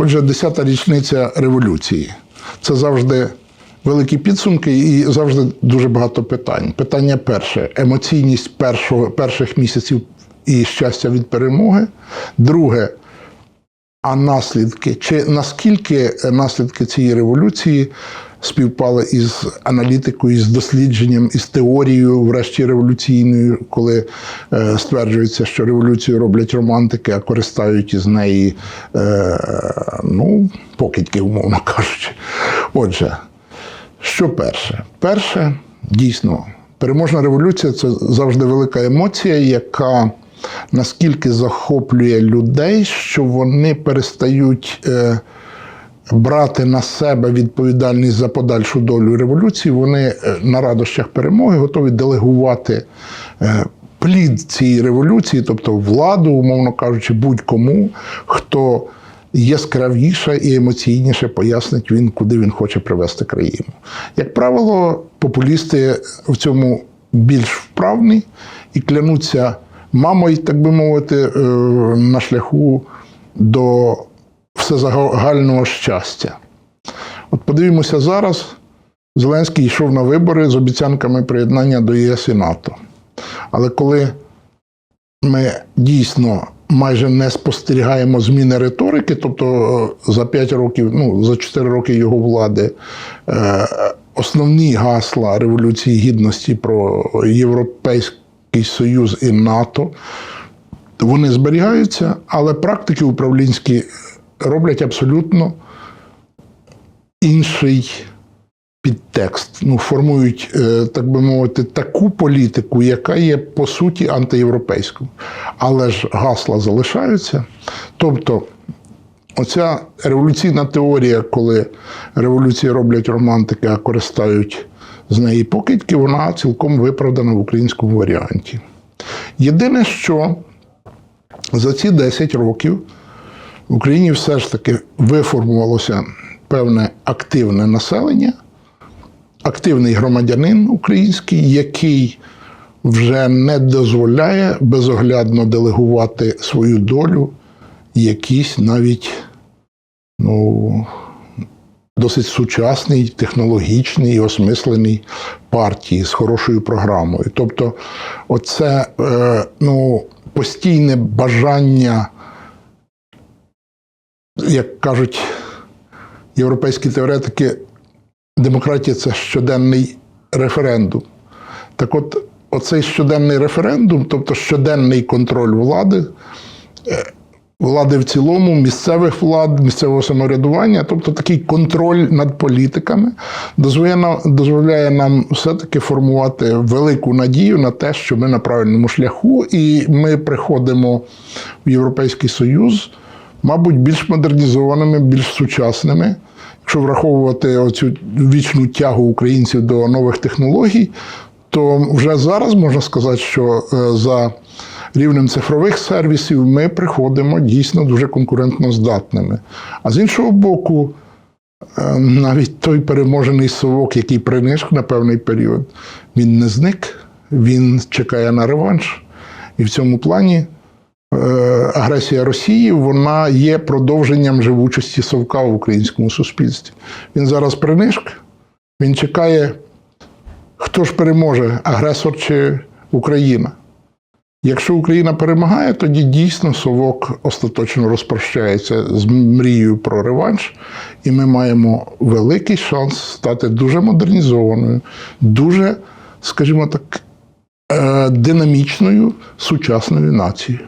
Отже, 10-та річниця революції. Це завжди великі підсумки і завжди дуже багато питань. Питання перше емоційність першого, перших місяців і щастя від перемоги. Друге, а наслідки, чи наскільки наслідки цієї революції співпали із аналітикою, з дослідженням, із теорією, врешті революційною, коли е, стверджується, що революцію роблять романтики, а користають із неї, е, ну, покидьки, умовно кажучи. Отже, що перше? Перше, дійсно, переможна революція це завжди велика емоція, яка наскільки захоплює людей, що вони перестають е, брати на себе відповідальність за подальшу долю революції. Вони е, на радощах перемоги готові делегувати е, плід цієї революції, тобто владу, умовно кажучи, будь-кому, хто яскравіше і емоційніше пояснить він, куди він хоче привести країну. Як правило, популісти в цьому більш вправні і клянуться мамою, так би мовити, е, на шляху до всезагального щастя. От подивімося зараз. Зеленський йшов на вибори з обіцянками приєднання до ЄС і НАТО. Але коли ми дійсно майже не спостерігаємо зміни риторики, тобто е, за 5 років, ну за 4 роки його влади, е, основні гасла Революції Гідності про Європейський Союз і НАТО, вони зберігаються, але практики управлінські роблять абсолютно інший підтекст. Ну, формують, е, так би мовити, таку політику, яка є по суті антиєвропейською. Але ж гасла залишаються. Тобто, оця революційна теорія, коли революції роблять романтики, а користають з неї покидьки, вона цілком виправдана в українському варіанті. Єдине, що за ці 10 років в Україні все ж таки виформувалося певне активне населення, активний громадянин український, який вже не дозволяє безоглядно делегувати свою долю якійсь навіть ну, досить сучасній, технологічній і осмисленій партії з хорошою програмою. Тобто, оце е, ну, постійне бажання як кажуть європейські теоретики, демократія це щоденний референдум. Так от, оцей щоденний референдум, тобто щоденний контроль влади, е, влади в цілому, місцевих влад, місцевого самоврядування, тобто такий контроль над політиками, дозволяє нам, дозволяє нам все-таки формувати велику надію на те, що ми на правильному шляху, і ми приходимо в Європейський Союз мабуть, більш модернізованими, більш сучасними. Якщо враховувати оцю вічну тягу українців до нових технологій, то вже зараз можна сказати, що е, за рівнем цифрових сервісів ми приходимо дійсно дуже конкурентно здатними. А з іншого боку, е, навіть той переможений совок, який принишк на певний період, він не зник, він чекає на реванш. І в цьому плані агресія Росії вона є продовженням живучості совка в українському суспільстві. Він зараз принишк, він чекає, хто ж переможе, агресор чи Україна. Якщо Україна перемагає, тоді дійсно совок остаточно розпрощається з мрією про реванш, і ми маємо великий шанс стати дуже модернізованою, дуже, скажімо так, е, динамічною сучасною нацією.